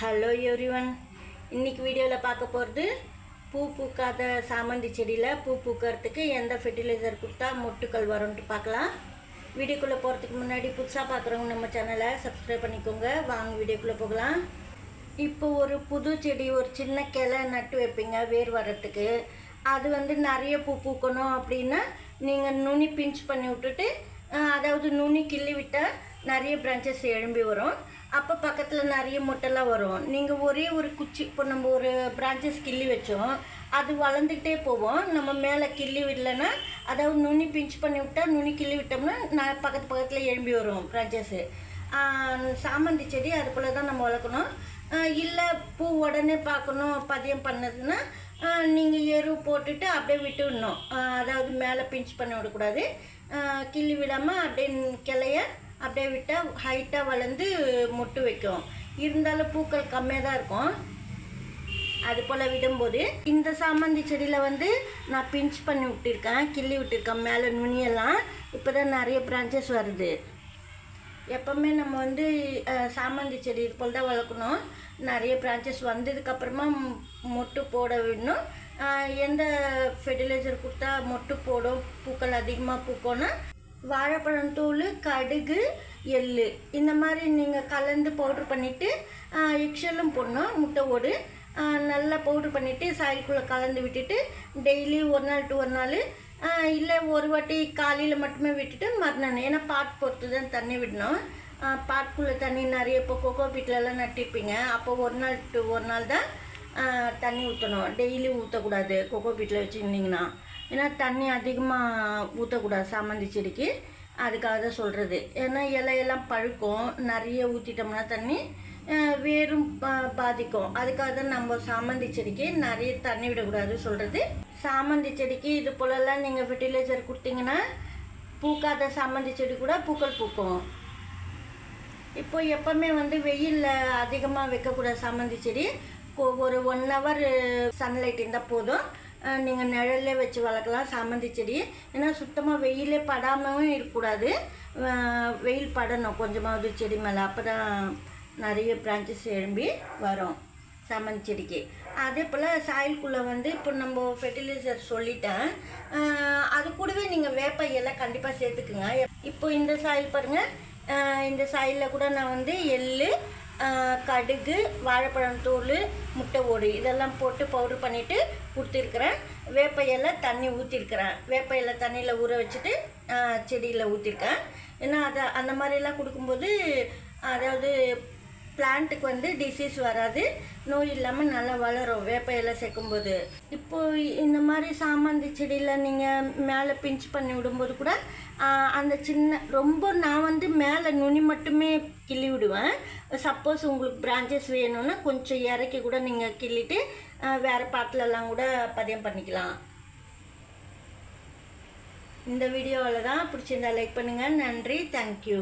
Hello everyone இன்னைக்கு வீடியோவில் பார்க்க போகிறது பூ பூக்காத சாமந்தி செடியில் பூ பூக்கறதுக்கு எந்த ஃபெர்டிலைசர் கொடுத்தா மொட்டுக்கள் வரும்ன்ட்டு பார்க்கலாம். வீடியோக்குள்ளே போகிறதுக்கு முன்னாடி புதுசாக பார்க்குறவங்க நம்ம சேனலை சப்ஸ்கிரைப் பண்ணிக்கோங்க. வாங்க வீடியோக்குள்ளே போகலாம். இப்போ ஒரு புது செடி ஒரு சின்ன கிளை நட்டு வைப்பீங்க வேர் வர்றதுக்கு. அது வந்து நிறைய பூ பூக்கணும் அப்படின்னா நீங்கள் நுனி பிஞ்ச் பண்ணி விட்டுட்டு அதாவது நுனி கிள்ளி விட்டால் நிறைய பிரான்ச்சஸ் எழும்பி வரும். அப்போ பக்கத்தில் நிறைய முட்டைலாம் வரும். நீங்கள் ஒரே ஒரு குச்சி இப்போ நம்ம ஒரு பிரான்ச்சஸ் கிள்ளி வச்சோம். அது வளர்ந்துக்கிட்டே போவோம் நம்ம மேலே கிள்ளி விடலைன்னா அதாவது நுனி பிஞ்ச் பண்ணி விட்டால் நுனி கிள்ளி விட்டோம்னா நான் பக்கத்து பக்கத்தில் எழும்பி வரும் பிரான்ச்சஸ்ஸு சாமந்தி செடி அது போல் தான் நம்ம வளர்க்கணும். இல்லை பூ உடனே பார்க்கணும் பதியம் பண்ணதுன்னா நீங்கள் எரு போட்டுட்டு அப்படியே விட்டு விடணும். அதாவது மேலே பிஞ்ச் பண்ணி விடக்கூடாது. கிள்ளி விடாமல் அப்படியே கிளைய அப்படியே விட்டால் ஹைட்டாக வளர்ந்து மொட்டு வைக்கும். இருந்தாலும் பூக்கள் கம்மியாக தான் இருக்கும். அது போல் விடும்போது இந்த சாமந்தி செடியில் வந்து நான் பிஞ்ச் பண்ணி விட்டுருக்கேன். கிள்ளி விட்டுருக்கேன். மேலே நுனியெல்லாம். இப்போ தான் நிறைய பிரான்ச்சஸ் வருது. எப்போவுமே நம்ம வந்து சாமந்தி செடி இது போல் தான் வளர்க்கணும். நிறைய பிரான்ச்சஸ் வந்ததுக்கப்புறமா மொட்டு போட விடணும். எந்த ஃபெர்டிலைசர் கொடுத்தா மொட்டு போடும்? பூக்கள் அதிகமாக பூக்கும்னா வாழைப்பழம் தூள் கடுகு எள்ளு. இந்த மாதிரி நீங்கள் கலந்து பவுட்ரு பண்ணிவிட்டு எக்ஷலும் போடணும் முட்டை ஓடு நல்லா பவுட்ரு பண்ணிவிட்டு சாயலுக்குள்ளே கலந்து விட்டுட்டு டெய்லி ஒரு நாள் டு ஒரு நாள் இல்லை ஒரு வாட்டி காலையில் மட்டுமே விட்டுட்டு மறுநாள். ஏன்னா பாட் பொறுத்து தான் தண்ணி விடணும். பாட்குள்ளே தண்ணி நிறைய இப்போ கொக்கோ பீட்லலாம் நட்டிருப்பீங்க. அப்போ ஒரு நாள் டு ஒரு நாள் தான் தண்ணி ஊற்றணும் டெய்லி ஊற்றக்கூடாது கொக்கோ பீட்டில் வச்சுருந்தீங்கன்னா. ஏன்னா தண்ணி அதிகமாக ஊற்றக்கூடாது சாமந்தி செடிக்கு. அதுக்காக தான் சொல்கிறது ஏன்னா இலையெல்லாம் பழுக்கும் நிறைய ஊற்றிட்டோம்னா தண்ணி வேறும் வேரும் பாதிக்கும். அதுக்காக தான் நம்ம சாமந்தி செடிக்கு நிறைய தண்ணி விடக்கூடாது சொல்கிறது சாமந்தி செடிக்கு இது போலலாம் நீங்கள் ஃபெர்டிலைசர் கொடுத்தீங்கன்னா பூக்காத சாமந்தி செடி கூட பூக்கள் பூக்கும். இப்போ எப்போவுமே வந்து வெயிலில் அதிகமாக வைக்கக்கூடாது சாமந்தி செடி. ஒரு ஒன் ஹவர் சன்லைட் இருந்தால் போதும். நீங்கள் நிழல்லே வச்சு வளர்க்கலாம் சாமந்தி செடி. ஏன்னா சுத்தமாக வெயிலே படாமவும் இருக்கக்கூடாது. வெயில் படணும் கொஞ்சமாவது செடி மேலே. அப்போ தான் நிறைய பிரான்ச்சஸ் எழும்பி வரும் சாமந்தி செடிக்கு. அதே போல் சாயலுக்குள்ளே வந்து இப்போ நம்ம ஃபெர்டிலைசர் சொல்லிட்டேன். அது கூடவே நீங்கள் வேப்ப இலை கண்டிப்பாக சேர்த்துக்குங்க. இப்போ இந்த சாயில் பாருங்கள் இந்த சாயிலில் கூட நான் வந்து எள்ளு கடுகு வாழைப்பழம் தூள் முட்டை ஓடு. இதெல்லாம் போட்டு பவுடர் பண்ணிவிட்டு கொடுத்துருக்குறேன் வேப்ப இலை தண்ணி ஊற்றிருக்கிறேன் வேப்ப இலை தண்ணியில் ஊற வச்சுட்டு செடியில் ஊற்றிருக்கேன் ஏன்னா அதை அந்த மாதிரிலாம் கொடுக்கும்போது அதாவது பிளான்ட்டுக்கு வந்து டிசீஸ் வராது. நோய் இல்லாமல் நல்லா வளரும். வேப்ப இலை சேர்க்கும்போது. இப்போ இந்த மாதிரி சாமந்தி செடியில் நீங்கள் மேலே பிஞ்ச் பண்ணி விடும்போது கூட அந்த சின்ன ரொம்ப நான் வந்து மேலே நுனி மட்டுமே கிள்ளி விடுவேன். சப்போஸ் உங்களுக்கு பிரான்ச்சஸ் வேணும்னா கொஞ்சம் இறக்கி கூட நீங்கள் கிள்ளிட்டு வேறு பாட்டிலெல்லாம் கூட பதியம் பண்ணிக்கலாம். இந்த வீடியோவில் தான் பிடிச்சிருந்தா லைக் பண்ணுங்கள் நன்றி. தேங்க்யூ